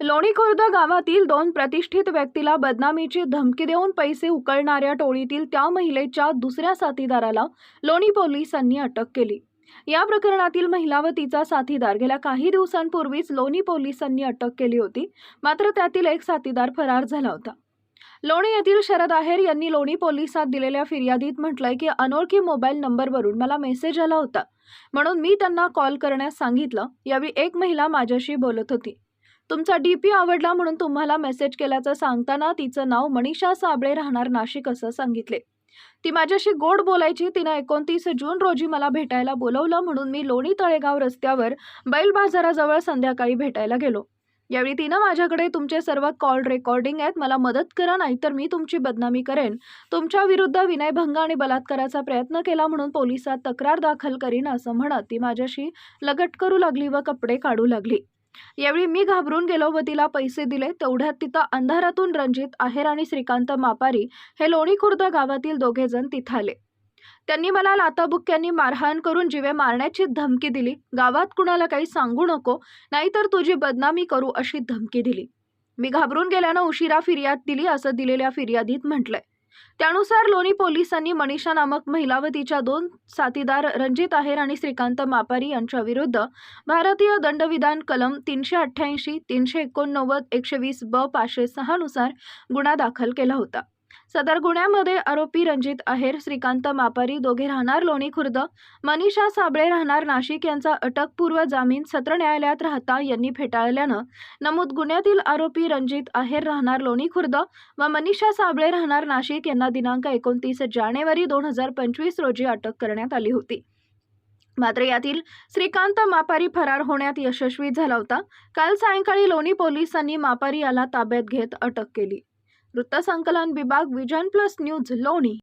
लोणीखुर्द गावातील दोन प्रतिष्ठित व्यक्तीला बदनामीची धमकी देऊन पैसे उकळणाऱ्या टोळीतील त्या महिलेच्या दुसऱ्या साथीदाराला लोणी पोलिसांनी अटक केली. या प्रकरणातील महिला व तिचा साथीदार गेल्या काही दिवसांपूर्वीच लोणी पोलिसांनी अटक केली होती मात्र त्यातील एक साथीदार फरार झाला होता. लोणी येथील शरद आहेर यांनी लोणी पोलिसात दिलेल्या फिर्यादीत म्हटलंय की अनोळखी मोबाईल नंबरवरून मला मेसेज आला होता. म्हणून मी त्यांना कॉल करण्यास सांगितलं. यावेळी एक महिला माझ्याशी बोलत होती. तुमचा डी पी आवडला म्हणून तुम्हाला मेसेज केल्याचं सांगताना तिचं नाव मनीषा साबळे राहणार नाशिक असं सांगितले. ती माझ्याशी गोड बोलायची तिनं एकोणतीस जून रोजी मला भेटायला बोलवलं म्हणून मी लोणी तळेगाव रस्त्यावर बैल बाजाराजवळ संध्याकाळी भेटायला गेलो. यावेळी तिनं माझ्याकडे तुमचे सर्व कॉल रेकॉर्डिंग आहेत मला मदत करा नाहीतर मी तुमची बदनामी करेन. तुमच्या विरुद्ध विनयभंग आणि बलात्काराचा प्रयत्न केला म्हणून पोलिसात तक्रार दाखल करीन असं म्हणत ती माझ्याशी लगट करू लागली व कपडे काढू लागली. यावेळी मी घाबरून गेलो व तिला पैसे दिले. तेवढ्यात तिथं अंधारातून रणजित आहेर आणि श्रीकांत मापारी हे लोणी खुर्द गावातील दोघे जण तिथं आले. त्यांनी मला लाताबुक्क्यांनी मारहाण करून जिवे मारण्याची धमकी दिली. गावात कुणाला काही सांगू नको नाहीतर तुझी बदनामी करू अशी धमकी दिली. मी घाबरून गेल्यानं उशिरा फिर्याद दिली असं दिलेल्या फिर्यादीत म्हटलंय. त्यानुसार लोणी पोलिसांनी मनीषा नामक महिला व तिच्या दोन साथीदार रणजित आहेर आणि श्रीकांत मापारी यांच्या विरुद्ध भारतीय दंडविधान कलम तीनशे अठ्ठ्याऐंशी तीनशे एकोणनव्वद एकशे वीस ब पाचशे सहा नुसार गुन्हा दाखल केला होता. सदर गुन्ह्यामध्ये आरोपी रणजित अहेर श्रीकांत मापारी दोघे राहणार लोणी खुर्द मनीषा साबळे राहणार नाशिक यांचा अटकपूर्व जामीन सत्र न्यायालयात राहता यांनी फेटाळल्यानं नमूद गुन्ह्यातील आरोपी रणजित अहेर राहणार लोणी खुर्द व मनीषा साबळे राहणार नाशिक यांना दिनांक एकोणतीस जानेवारी दोन हजार पंचवीस रोजी अटक करण्यात आली होती. मात्र यातील श्रीकांत मापारी फरार होण्यात यशस्वी झाला होता. काल सायंकाळी लोणी पोलिसांनी मापारी याला ताब्यात घेत अटक केली. वृत्तसंकलन विभाग विजन प्लस न्यूज लोणी